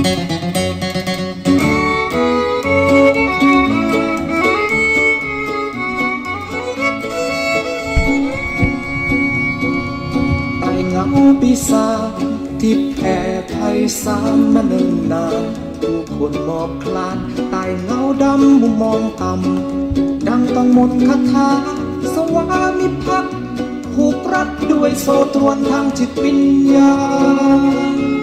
ไต่เงาปีศาจที่แผ่ไพศาลมาเนิ่นนานผู้คนหมอบคลานใต้เงาดำมุมมองต่ำดังต้องมนคาถาสวามิภักดิ์ผูกรัดด้วยโซตรวนทางจิตวิญญาณ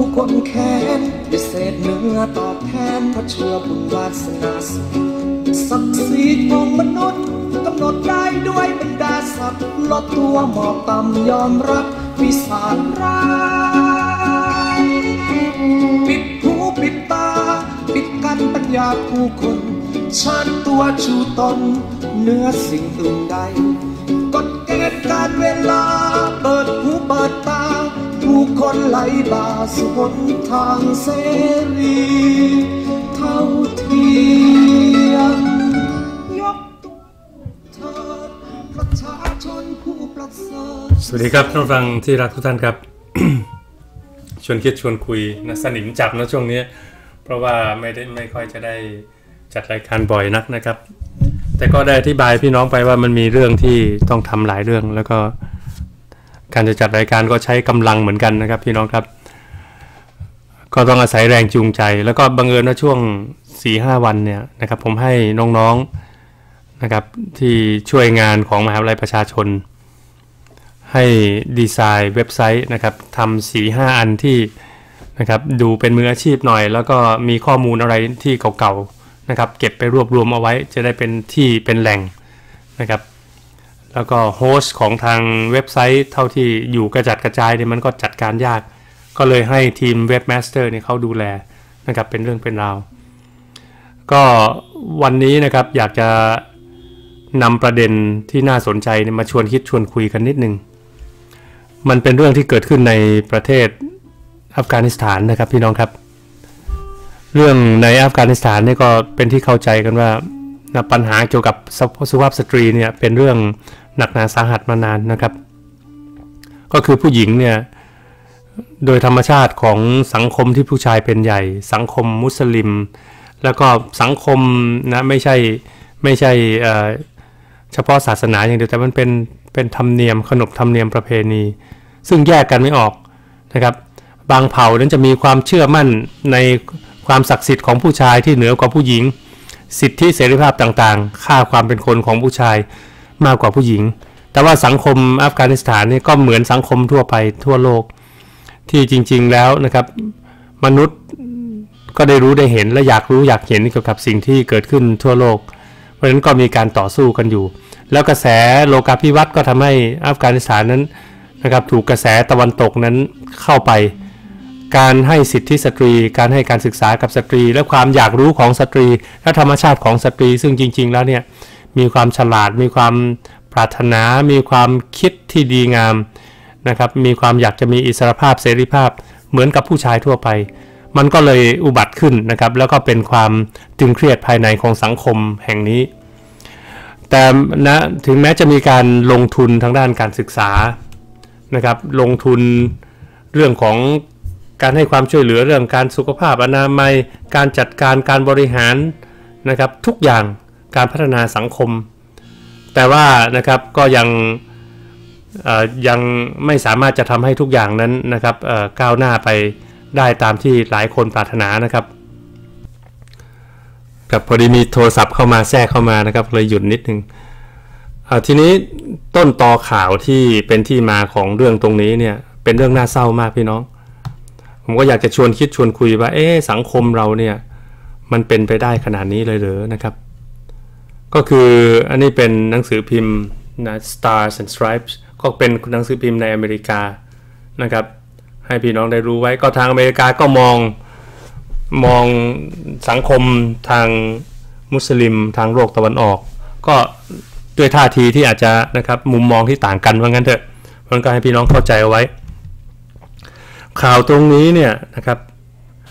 ผู้คนแค้นด้วยเศษเนื้อตอบแทนเพราะเชื่อบุญวาสนาสูงศักดิ์ศรีของมนุษย์กำหนดได้ด้วยบรรดาศักดิ์ลดตัวหมอบต่ำยอมรับวิสารร้ายปิดหูปิดตา ปิดกันปัญญาผู้คนชาติตัวชูตนเนื้อสิ่งอื่นใดกฎเกณฑ์การเวลาเปิดหูเปิดตา คนไหลบ่าสู่หนทางเสรีเท่าเทียมยกตัวเธอประชาชนผู้ประเสริฐสวัสดีครับท่านฟังที่รักทุกท่านครับ ชวนคิดชวนคุยนะสนิมจับนะช่วงนี้ เพราะว่าไม่ได้ไม่ค่อยจะได้จัดรายการบ่อยนักนะครับ แต่ก็ได้อธิบายพี่น้องไปว่ามันมีเรื่องที่ต้องทำหลายเรื่องแล้วก็ การจะจัดรายการก็ใช้กำลังเหมือนกันนะครับพี่น้องครับ ก็ต้องอาศัยแรงจูงใจ แล้วก็บังเอิญว่าช่วง4ีหวันเนี่ยนะครับผมให้น้องๆนะครับที่ช่วยงานของมหาวิทยาลัยประชาชน ให้ดีไซน์เว็บไซต์นะครับทำสี่ห้าอันที่นะครับดูเป็นมืออาชีพหน่อย แล้วก็มีข้อมูลอะไรที่เก่าๆนะครับเก็บไปรวบรวมเอาไว้จะได้เป็นที่เป็นแหล่งนะครับ แล้วก็โฮสต์ของทางเว็บไซต์เท่าที่อยู่กระจัดกระจายเนี่ยมันก็จัดการยาก ก็เลยให้ทีมเว็บมาสเตอร์เนี่ยเขาดูแลนะครับเป็นเรื่องเป็นราว ก็วันนี้นะครับอยากจะนำประเด็นที่น่าสนใจเนี่ยมาชวนคิดชวนคุยกันนิดนึง มันเป็นเรื่องที่เกิดขึ้นในประเทศอัฟกานิสถานนะครับพี่น้องครับ เรื่องในอัฟกานิสถานนี่ก็เป็นที่เข้าใจกันว่า นะปัญหาเกี่ยวกับสุภาพสตรีเนี่ยเป็นเรื่องหนักหนาสาหัสมานานนะครับ ก็คือผู้หญิงเนี่ยโดยธรรมชาติของสังคมที่ผู้ชายเป็นใหญ่ สังคมมุสลิม แล้วก็สังคมนะไม่ใช่ไม่ใช่เอ่อเฉพาะศาสนาอย่างเดียวแต่มันเป็นเป็นธรรมเนียมขนบธรรมเนียมประเพณี ซึ่งแยกกันไม่ออกนะครับ บางเผ่านั้นจะมีความเชื่อมั่นในความศักดิ์สิทธิ์ของผู้ชายที่เหนือกว่าผู้หญิง สิทธิเสรีภาพต่างๆ ค่าความเป็นคนของผู้ชายมากกว่าผู้หญิง แต่ว่าสังคมอัฟกานิสถานนี่ก็เหมือนสังคมทั่วไปทั่วโลก ที่จริงๆแล้วนะครับ มนุษย์ก็ได้รู้ได้เห็นและอยากรู้อยากเห็นเกี่ยวกับสิ่งที่เกิดขึ้นทั่วโลก เพราะฉะนั้นก็มีการต่อสู้กันอยู่ แล้วกระแสโลกาภิวัตน์ก็ทำให้อัฟกานิสถานนั้นนะครับถูกกระแสตะวันตกนั้นเข้าไป การให้สิทธิสตรี การให้การศึกษากับสตรี และความอยากรู้ของสตรี และธรรมชาติของสตรี ซึ่งจริง ๆ แล้วเนี่ยมีความฉลาด มีความปรารถนา มีความคิดที่ดีงามนะครับ มีความอยากจะมีอิสรภาพเสรีภาพเหมือนกับผู้ชายทั่วไป มันก็เลยอุบัติขึ้นนะครับ แล้วก็เป็นความตึงเครียดภายในของสังคมแห่งนี้ แต่นะถึงแม้จะมีการลงทุนทางด้านการศึกษานะครับ ลงทุนเรื่องของ การให้ความช่วยเหลือเรื่องการสุขภาพอนามัย การจัดการการบริหารนะครับทุกอย่างการพัฒนาสังคม แต่ว่านะครับก็ยังยังไม่สามารถจะทำให้ทุกอย่างนั้นนะครับก้าวหน้าไปได้ตามที่หลายคนปรารถนานะครับกับพอดีมีโทรศัพท์เข้ามาแทรกเข้ามานะครับเลยหยุดนิดนึงทีนี้ต้นตอข่าวที่เป็นที่มาของเรื่องตรงนี้เนี่ยเป็นเรื่องน่าเศร้ามากพี่น้อง ผมก็อยากจะชวนคิดชวนคุยว่า เอ๊สังคมเราเนี่ยมันเป็นไปได้ขนาดนี้เลยหรือนะครับ ก็คืออันนี้เป็นหนังสือพิมพ์นะ Stars and Stripes ก็เป็นหนังสือพิมพ์ในอเมริกานะครับ ให้พี่น้องได้รู้ไว้ก็ทางอเมริกาก็มองมองสังคมทางมุสลิมทางโลกตะวันออก ก็ด้วยท่าทีที่อาจจะนะครับมุมมองที่ต่างกันว่างั้นเถอะมันก็ให้พี่น้องเข้าใจเอาไว้ ข่าวตรงนี้เนี่ยนะครับ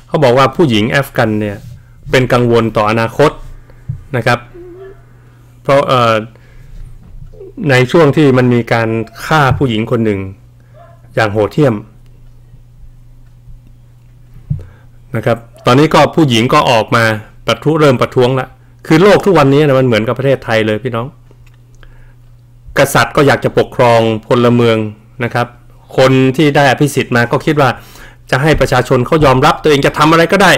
เขาบอกว่าผู้หญิงแอฟกันเนี่ยเป็นกังวลต่ออนาคตนะครับ เพราะในช่วงที่มันมีการฆ่าผู้หญิงคนหนึ่ง อย่างโหดเหี้ยมนะครับ ตอนนี้ก็ผู้หญิงก็ออกมาประท้วงเริ่มประท้วงละคือโลกทุกวันนี้นะมันเหมือนกับประเทศไทยเลยพี่น้อง กษัตริย์ก็อยากจะปกครองพลเมืองนะครับ คนที่ได้อภิสิทธิ์มาก็คิดว่าจะให้ประชาชนเขายอมรับตัวเองจะทำอะไรก็ได้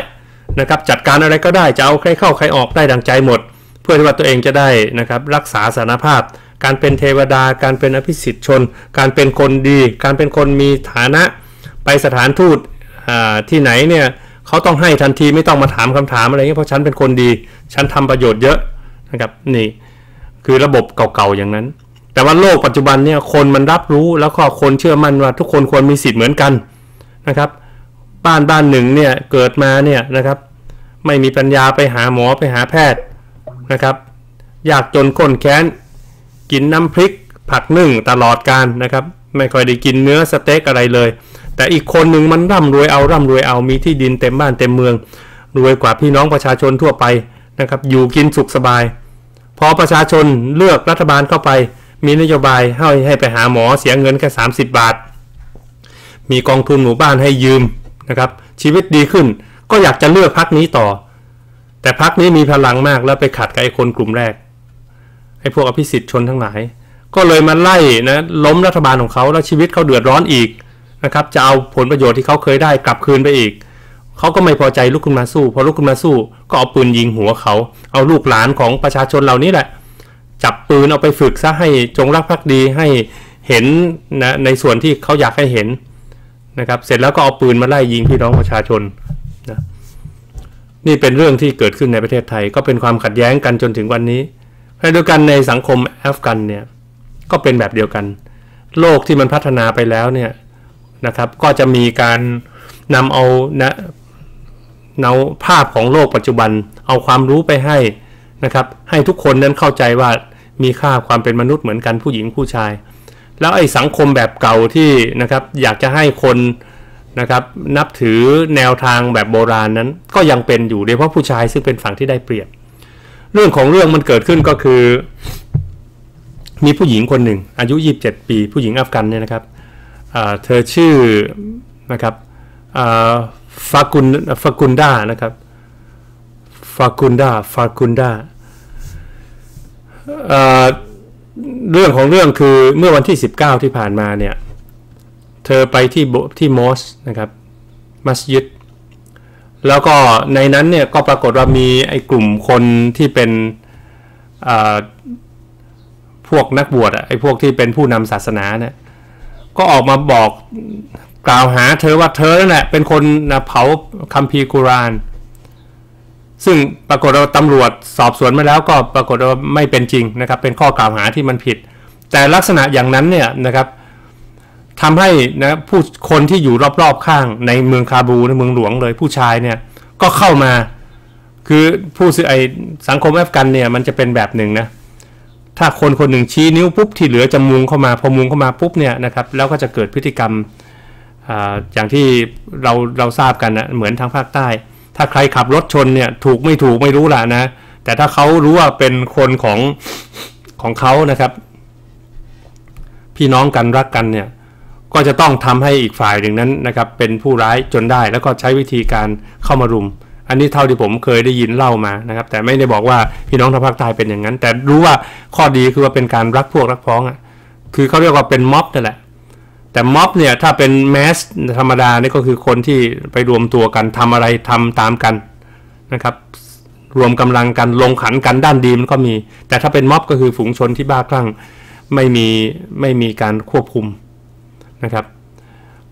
นะครับจัดการอะไรก็ได้จะเอาใครเข้าใครออกได้ดังใจหมด เพื่อที่ว่าตัวเองจะได้นะครับรักษาสารภาพ การเป็นเทวดา การเป็นอภิสิทธิ์ชน การเป็นคนดี การเป็นคนมีฐานะไปสถานทูตที่ไหนเนี่ยเขาต้องให้ทันทีไม่ต้องมาถามคำถามอะไรเงี้ยเพราะฉันเป็นคนดี ฉันทำประโยชน์เยอะนะครับนี่คือระบบเก่าๆอย่างนั้น แต่ว่าโลกปัจจุบันเนี่ยคนมันรับรู้แล้วก็คนเชื่อมั่นว่าทุกคนควรมีสิทธิ์เหมือนกันนะครับ บ้านบ้านหนึ่งเนี่ยเกิดมาเนี่ยนะครับ ไม่มีปัญญาไปหาหมอไปหาแพทย์นะครับยากจนคนแค้น กินน้ำพริก ผักนึ่งตลอดการนะครับ ไม่ค่อยได้กินเนื้อสเต็กอะไรเลย แต่อีกคนหนึ่งมันร่ำรวยเอาร่ำรวยเอามีที่ดินเต็มบ้านเต็มเมือง รวยกว่าพี่น้องประชาชนทั่วไปนะครับ อยู่กินสุขสบาย พอประชาชนเลือกรัฐบาลเข้าไป มีนโยบายให้ให้ไปหาหมอเสียเงินแค่ 30 บาท มีกองทุนหมู่บ้านให้ยืมนะครับชีวิตดีขึ้นก็อยากจะเลือกพักนี้ต่อ แต่พักนี้มีพลังมากแล้วไปขัดกับไอ้คนกลุ่มแรกไอ้พวกอภิสิทธิ์ชนทั้งหลาย ก็เลยมาไล่นะล้มรัฐบาลของเขาแล้วชีวิตเขาเดือดร้อนอีกนะครับจะเอาผลประโยชน์ที่เขาเคยได้กลับคืนไปอีกเขาก็ไม่พอใจลุกขึ้นมาสู้พอลุกขึ้นมาสู้ ก็เอาปืนยิงหัวเขา เอาลูกหลานของประชาชนเหล่านี้แหละ จับปืนเอาไปฝึกซะให้จงรักภักดีให้เห็นนะในส่วนที่เขาอยากให้เห็นนะครับ เสร็จแล้วก็เอาปืนมาไล่ยิงพี่น้องประชาชนนะนี่เป็นเรื่องที่เกิดขึ้นในประเทศไทย ก็เป็นความขัดแย้งกันจนถึงวันนี้ขณะเดียวกันในสังคมแอฟกันเนี่ยก็เป็นแบบเดียวกัน โลกที่มันพัฒนาไปแล้วเนี่ยนะครับก็จะมีการนำเอานะเนาภาพของโลกปัจจุบัน เอาความรู้ไปให้ นะครับ ให้ทุกคนนั้นเข้าใจว่ามีค่าความเป็นมนุษย์เหมือนกันผู้หญิงผู้ชาย แล้วไอ้สังคมแบบเก่าที่นะครับอยากจะให้คนนะครับนับถือแนวทางแบบโบราณนั้น ก็ยังเป็นอยู่โดยเฉพาะผู้ชายซึ่งเป็นฝั่งที่ได้เปรียบ เรื่องของเรื่องมันเกิดขึ้นก็คือ มีผู้หญิงคนหนึ่ง อายุ 27 ปี ผู้หญิงอัฟกันเนี่ยนะครับเธอชื่อนะครับฟากุนฟากุนดานะครับฟากุนดาฟากุนดาเรื่องของเรื่องคือเมื่อวันที่ 19 ที่ผ่านมาเนี่ย เธอไปที่ที่มอสนะครับ มัสยิด แล้วก็ในนั้นเนี่ยก็ปรากฏว่ามีไอ้กลุ่มคนที่เป็นพวกนักบวชอะไอ้พวกที่เป็นผู้นำศาสนาเนี่ยก็ออกมาบอกกล่าวหาเธอว่าเธอนั่นแหละเป็นคนนะเผาคัมภีร์กุราน ซึ่งปรากฏว่าตำรวจสอบสวนมาแล้วก็ปรากฏว่าไม่เป็นจริงนะครับ เป็นข้อกล่าวหาที่มันผิด แต่ลักษณะอย่างนั้นเนี่ยนะครับทำให้นะผู้คนที่อยู่รอบๆข้างในเมืองคาบูในเมืองหลวงเลยผู้ชายเนี่ยก็เข้ามาคือผู้สื่อไอสังคมแอฟกันเนี่ยมันจะเป็นแบบหนึ่งนะถ้าคนคนหนึ่งชี้นิ้วปุ๊บที่เหลือจะมุงเข้ามาพอมุงเข้ามาปุ๊บเนี่ยนะครับแล้วก็จะเกิดพฤติกรรมออย่างที่เราเราทราบกันนะเหมือนทางภาคใต้ ถ้าใครขับรถชนเนี่ยถูกไม่ถูกไม่รู้ละนะ แต่ถ้าเขารู้ว่าเป็นคนของของเขานะครับ พี่น้องกันรักกันเนี่ยก็จะต้องทำให้อีกฝ่ายหนึ่งนั้นนะครับเป็นผู้ร้ายจนได้ แล้วก็ใช้วิธีการเข้ามารุม อันนี้เท่าที่ผมเคยได้ยินเล่ามานะครับ แต่ไม่ได้บอกว่าพี่น้องทางภาคใต้เป็นอย่างนั้น แต่รู้ว่าข้อดีคือว่าเป็นการรักพวกรักพ้องอะคือเขาเรียกว่าเป็นม็อบนั่นแหละ แต่ม็อบเนี่ยถ้าเป็นแมสธรรมดานี่ก็คือคนที่ไปรวมตัวกันทำอะไรทำตามกันนะครับ รวมกำลังกันลงขันกันด้านดีมันก็มี แต่ถ้าเป็นม็อบก็คือฝูงชนที่บ้าคลั่งไม่มีไม่มีการควบคุมนะครับ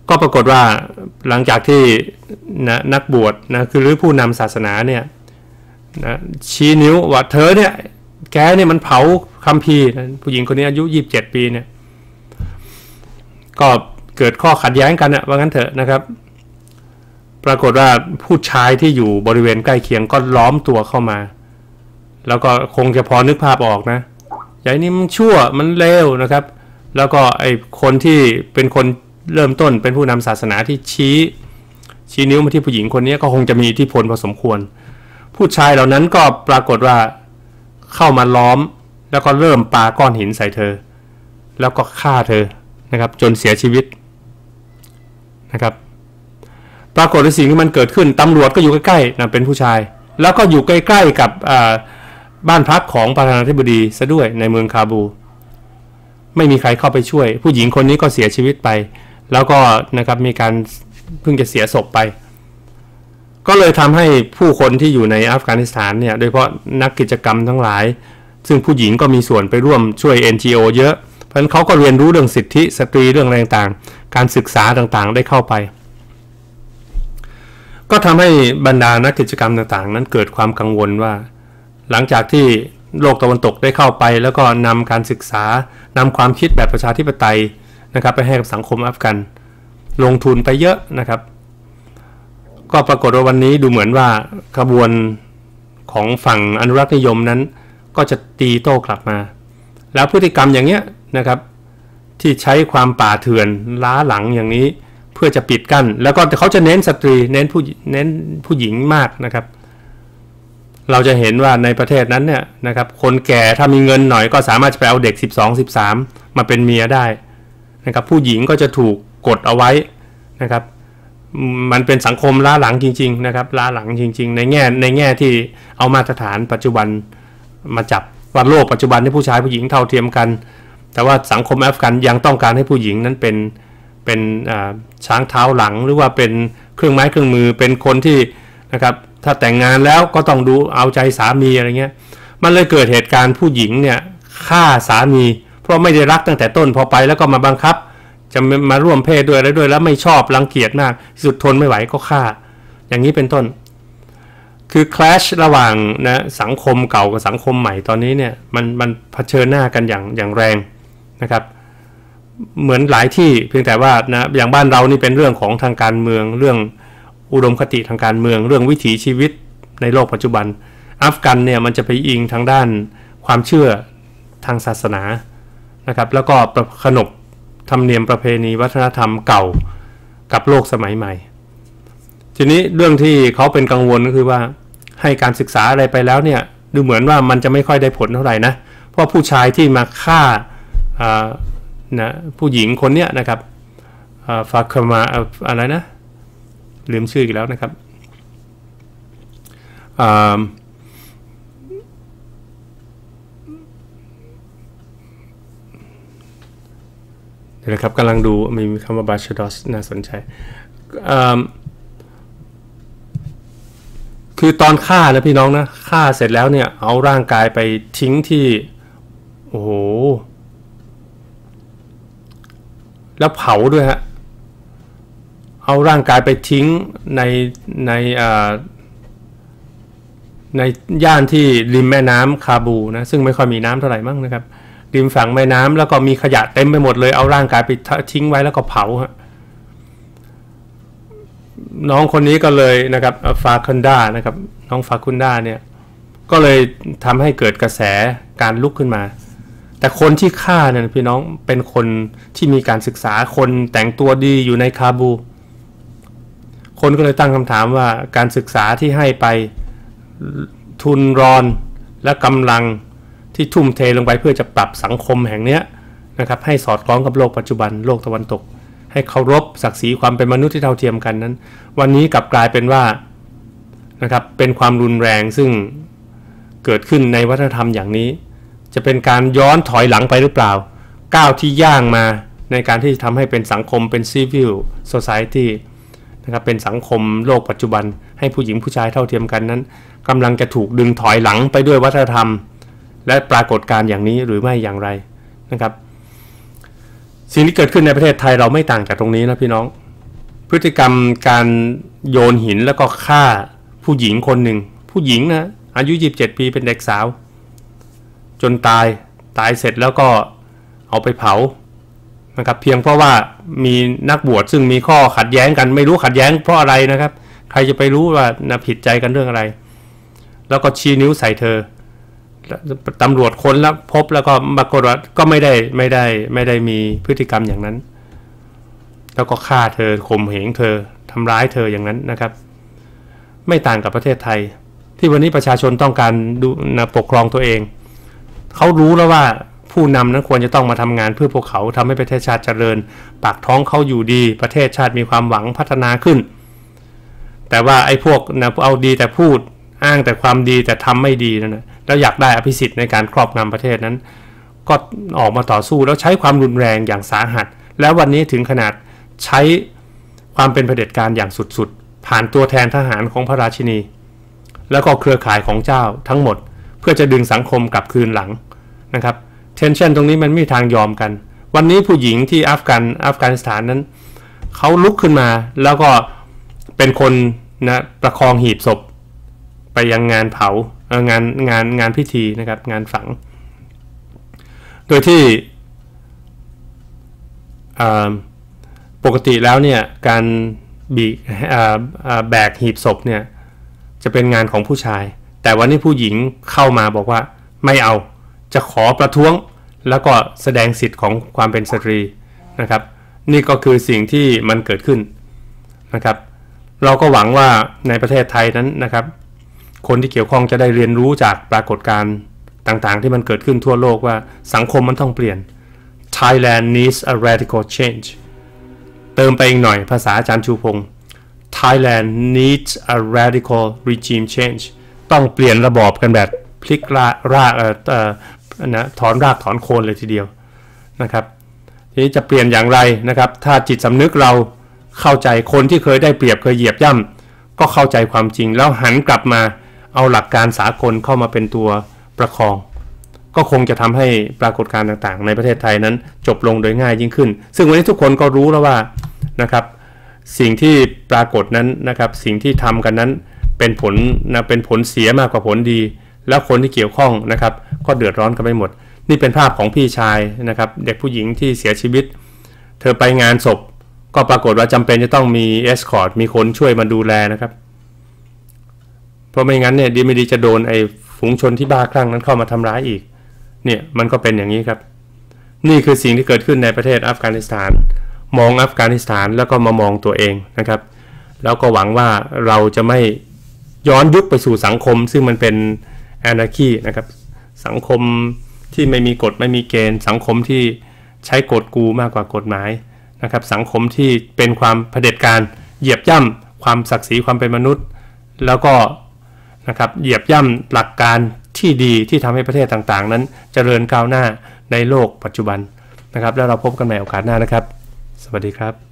ก็ปรากฏว่าหลังจากที่นะนักบวชนะคือหรือผู้นำศาสนาเนี่ยนะชี้นิ้วว่าเธอเนี่ยแกเนี่ยมันเผาคัมภีร์ผู้หญิงคนนี้อายุ 27 ปีเนี่ย ก็เกิดข้อขัดแย้งกันนะว่างั้นเถอะนะครับ ปรากฏว่าผู้ชายที่อยู่บริเวณใกล้เคียงก็ล้อมตัวเข้ามา แล้วก็คงจะพอนึกภาพออกนะใหญ่นี่มันชั่วมันเลวนะครับ แล้วก็ไอคนที่เป็นคนเริ่มต้นเป็นผู้นำศาสนาที่ชี้ ชี้นิ้วมาที่ผู้หญิงคนนี้ก็คงจะมีอิทธิพลพอสมควร ผู้ชายเหล่านั้นก็ปรากฏว่าเข้ามาล้อม แล้วก็เริ่มปาก้อนหินใส่เธอ แล้วก็ฆ่าเธอ นะครับจนเสียชีวิตนะครับปรากฏในสิ่งที่มันเกิดขึ้นตำรวจก็อยู่ใกล้ๆนะเป็นผู้ชาย แล้วก็อยู่ใกล้ๆกับบ้านพักของประธานาธิบดีซะด้วยในเมืองคาบู ไม่มีใครเข้าไปช่วย ผู้หญิงคนนี้ก็เสียชีวิตไป แล้วก็นะครับมีการเพิ่งจะเสียศพไป ก็เลยทำให้ผู้คนที่อยู่ในอัฟกานิสถานเนี่ยโดยเฉพาะนักกิจกรรมทั้งหลาย ซึ่งผู้หญิงก็มีส่วนไปร่วมช่วย NGO เยอเพราะฉะ นั้นเขาก็เรียนรู้เรื่องสิทธิสตรีเรื่องอะไรต่างๆ การศึกษาต่างๆ ได้เข้าไป ก็ทำให้บรรดานักกิจกรรมต่างๆ นั้นเกิดความกังวลว่า หลังจากที่โลกตะวันตกได้เข้าไป แล้วก็นำการศึกษานำความคิดแบบประชาธิปไตยนะครับ ไปให้กับสังคมอัฟกัน ลงทุนไปเยอะนะครับ ก็ปรากฏว่าวันนี้ดูเหมือนว่าขบวนของฝั่งอนุรักษนิยมนั้น ก็จะตีโต้กลับมา แล้วพฤติกรรมอย่างเนี้ย นะครับ ที่ใช้ความป่าเถื่อนล้าหลังอย่างนี้เพื่อจะปิดกั้น แล้วก็เขาจะเน้นสตรีเน้นผู้เน้นผู้หญิงมากนะครับ เราจะเห็นว่าในประเทศนั้นเนี่ยนะครับคนแก่ถ้ามีเงินหน่อยก็สามารถจะไปเอาเด็ก 12 13 มาเป็นเมียได้นะครับผู้หญิงก็จะถูกกดเอาไว้นะครับมันเป็นสังคมล้าหลังจริง ๆ นะครับ ล้าหลังจริง ๆ ในแง่ในแง่ที่เอามาตรฐานปัจจุบันมาจับว่าโลกปัจจุบันที่ผู้ชายผู้หญิงเท่าเทียมกัน แต่ว่าสังคมแอฟกันยังต้องการให้ผู้หญิงนั้นเป็นเป็นช้างเท้าหลังหรือว่าเป็นเครื่องไม้เครื่องมือเป็นคนที่นะครับถ้าแต่งงานแล้วก็ต้องดูเอาใจสามีอะไรเงี้ยมันเลยเกิดเหตุการณ์ผู้หญิงเนี่ยฆ่าสามี เพราะไม่ได้รักตั้งแต่ต้นพอไปแล้วก็มาบังคับ จะมาร่วมเพศด้วยอะไรด้วย แล้วไม่ชอบรังเกียจมากสุดทนไม่ไหวก็ฆ่า อย่างนี้เป็นต้น คือคลาชระหว่างนะสังคมเก่ากับสังคมใหม่ตอนนี้เนี่ยมันมันเผชิญหน้ากันอย่างอย่างแรง นะครับ เหมือนหลายที่เพียงแต่ว่านะอย่างบ้านเรานี่เป็นเรื่องของทางการเมือง เรื่องอุดมคติทางการเมือง เรื่องวิถีชีวิตในโลกปัจจุบัน อัฟกันเนี่ยมันจะไปอิงทางด้านความเชื่อทางศาสนานะครับแล้วก็ขนบธรรมเนียมประเพณีวัฒนธรรมเก่ากับโลกสมัยใหม่ ทีนี้เรื่องที่เขาเป็นกังวลก็คือว่าให้การศึกษาอะไรไปแล้วเนี่ยดูเหมือนว่ามันจะไม่ค่อยได้ผลเท่าไหร่นะ เพราะผู้ชายที่มาฆ่า นะผู้หญิงคนเนี้ยนะครับฟาคมาอะไรนะลืมชื่ออีกแล้วนะครับเดี๋ยวนะครับกำลังดูมีคำว่าบาชดอสน่าสนใจคือตอนฆ่านะพี่น้องนะฆ่าเสร็จแล้วเนี่ย เอาร่างกายไปทิ้งที่ โอ้โห แล้วเผาด้วยฮะเอาร่างกายไปทิ้งในในในย่านที่ริมแม่น้ำคาบูนะซึ่งไม่ค่อยมีน้ำเท่าไหร่มั้งนะครับริมฝั่งแม่น้ำแล้วก็มีขยะเต็มไปหมดเลยเอาร่างกายไปทิ้งไว้แล้วก็เผาฮะน้องคนนี้ก็เลยนะครับฟาคุนดานะครับน้องฟาคุนดาเนี่ยก็เลยทำให้เกิดกระแสการลุกขึ้นมา แต่คนที่ฆ่าเนี่ยพี่น้องเป็นคนที่มีการศึกษาคนแต่งตัวดีอยู่ในคาบู คนก็เลยตั้งคำถามว่าการศึกษาที่ให้ไปทุนรอนและกำลังที่ทุ่มเทลงไปเพื่อจะปรับสังคมแห่งเนี้ยนะครับให้สอดคล้องกับโลกปัจจุบันโลกตะวันตก ให้เคารพศักดิ์ศรีความเป็นมนุษย์ที่เท่าเทียมกันนั้น วันนี้กลับกลายเป็นว่านะครับเป็นความรุนแรงซึ่งเกิดขึ้นในวัฒนธรรมอย่างนี้ จะเป็นการย้อนถอยหลังไปหรือเปล่า ก้าวที่ย่างมาในการที่ทำให้เป็นสังคมเป็น civil society นะครับเป็นสังคมโลกปัจจุบัน ให้ผู้หญิงผู้ชายเท่าเทียมกันนั้นกำลังจะถูกดึงถอยหลังไปด้วยวัฒนธรรม และปรากฏการ์อย่างนี้หรือไม่อย่างไรนะครับ สิ่งที่เกิดขึ้นในประเทศไทยเราไม่ต่างจากตรงนี้นะพี่น้อง พฤติกรรมการโยนหินแล้วก็ฆ่าผู้หญิงคนหนึ่งผู้หญิงนะอายุ 27 ปีเป็นเด็กสาว จนตายตายเสร็จแล้วก็เอาไปเผานะครับเพียงเพราะว่ามีนักบวชซึ่งมีข้อขัดแย้งกันไม่รู้ขัดแย้งเพราะอะไรนะครับ ใครจะไปรู้ว่านะผิดใจกันเรื่องอะไร แล้วก็ชี้นิ้วใส่เธอตำรวจค้นแล้วพบแล้วก็ปรากฏว่าก็ไม่ได้ไม่ได้ไม่ได้มีพฤติกรรมอย่างนั้น แล้วก็ฆ่าเธอข่มเหงเธอทำร้ายเธออย่างนั้นนะครับ ไม่ต่างกับประเทศไทย ที่วันนี้ประชาชนต้องการดูนะปกครองตัวเอง เขารู้แล้วว่าผู้นำนั้นควรจะต้องมาทำงานเพื่อพวกเขาทำให้ประเทศชาติเจริญ ปากท้องเขาอยู่ดี ประเทศชาติมีความหวังพัฒนาขึ้น แต่ว่าไอ้พวกนะเอาดีแต่พูดอ้างแต่ความดีแต่ทำไม่ดีนั่นนะแล้วอยากได้อภิสิทธิ์ในการครอบงำประเทศนั้น ก็ออกมาต่อสู้แล้วใช้ความรุนแรงอย่างสาหัส แล้ววันนี้ถึงขนาดใช้ความเป็นเผด็จการอย่างสุดๆ ผ่านตัวแทนทหารของพระราชินี แล้วก็เครือข่ายของเจ้าทั้งหมด เพื่อจะดึงสังคมกลับคืนหลัง นะครับเทนชันตรงนี้มันไม่มีทางยอมกัน วันนี้ผู้หญิงที่อัฟกันอัฟกานิสถานนั้นเขาลุกขึ้นมาแล้วก็เป็นคนนะประคองหีบศพ ไปยังงานเผางานงานงานพิธีนะครับงานฝัง โดยที่ปกติแล้วเนี่ยการบีแบกหีบศพเนี่ยจะเป็นงานของผู้ชาย แต่วันนี้ผู้หญิงเข้ามาบอกว่าไม่เอา จะขอประท้วงแล้วก็แสดงสิทธิ์ของความเป็นสตรีนะครับ นี่ก็คือสิ่งที่มันเกิดขึ้นนะครับ เราก็หวังว่าในประเทศไทยนั้นนะครับ คนที่เกี่ยวข้องจะได้เรียนรู้จากปรากฏการณ์ต่างๆ ที่มันเกิดขึ้นทั่วโลกว่าสังคมมันต้องเปลี่ยน Thailand needs a radical change เติมไปอีกหน่อยภาษาอาจารย์ชูพงศ์ Thailand needs a radical regime change ต้องเปลี่ยนระบอบกันแบบพลิกรารากเออ นะถอนรากถอนโคนเลยทีเดียวนะครับทีนี้จะเปลี่ยนอย่างไรนะครับ ถ้าจิตสำนึกเราเข้าใจคนที่เคยได้เปรียบเคยเหยียบย่ำก็เข้าใจความจริงแล้วหันกลับมาเอาหลักการสากลเข้ามาเป็นตัวประคอง ก็คงจะทำให้ปรากฏการณ์ต่างๆ ในประเทศไทยนั้นจบลงโดยง่ายยิ่งขึ้น ซึ่งวันนี้ทุกคนก็รู้แล้วว่านะครับ สิ่งที่ปรากฏนั้นนะครับ สิ่งที่ทำกันนั้นเป็นผลนะเป็นผลเสียมากกว่าผลดี แล้วคนที่เกี่ยวข้องนะครับ ก็เดือดร้อนกันไปหมด นี่เป็นภาพของพี่ชายนะครับ เด็กผู้หญิงที่เสียชีวิต เธอไปงานศพ ก็ปรากฏว่าจำเป็นจะต้องมีเอสคอร์ตมีคนช่วยมาดูแลนะครับ เพราะไม่งั้นเนี่ยดีไม่ดีจะโดนไอ้ฝูงชนที่บ้าคลั่งนั้นเข้ามาทำร้ายอีก เนี่ยมันก็เป็นอย่างนี้ครับ นี่คือสิ่งที่เกิดขึ้นในประเทศอัฟกานิสถาน มองอัฟกานิสถานแล้วก็มามองตัวเองนะครับ แล้วก็หวังว่าเราจะไม่ย้อนยุคไปสู่สังคม ซึ่งมันเป็น แอนาคีนะครับสังคมที่ไม่มีกฎไม่มีเกณฑ์ สังคมที่ใช้กฎกูมากกว่ากฎหมายนะครับสังคมที่เป็นความเผด็จการเหยียบย่ำความศักดิ์ศรีความเป็นมนุษย์ แล้วก็นะครับเหยียบย่ำหลักการที่ดีที่ทำให้ประเทศต่างๆ นั้นจเจริญก้าวหน้าในโลกปัจจุบันนะครับ แล้วเราพบกันใหม่โอกาสหน้านะครับ สวัสดีครับ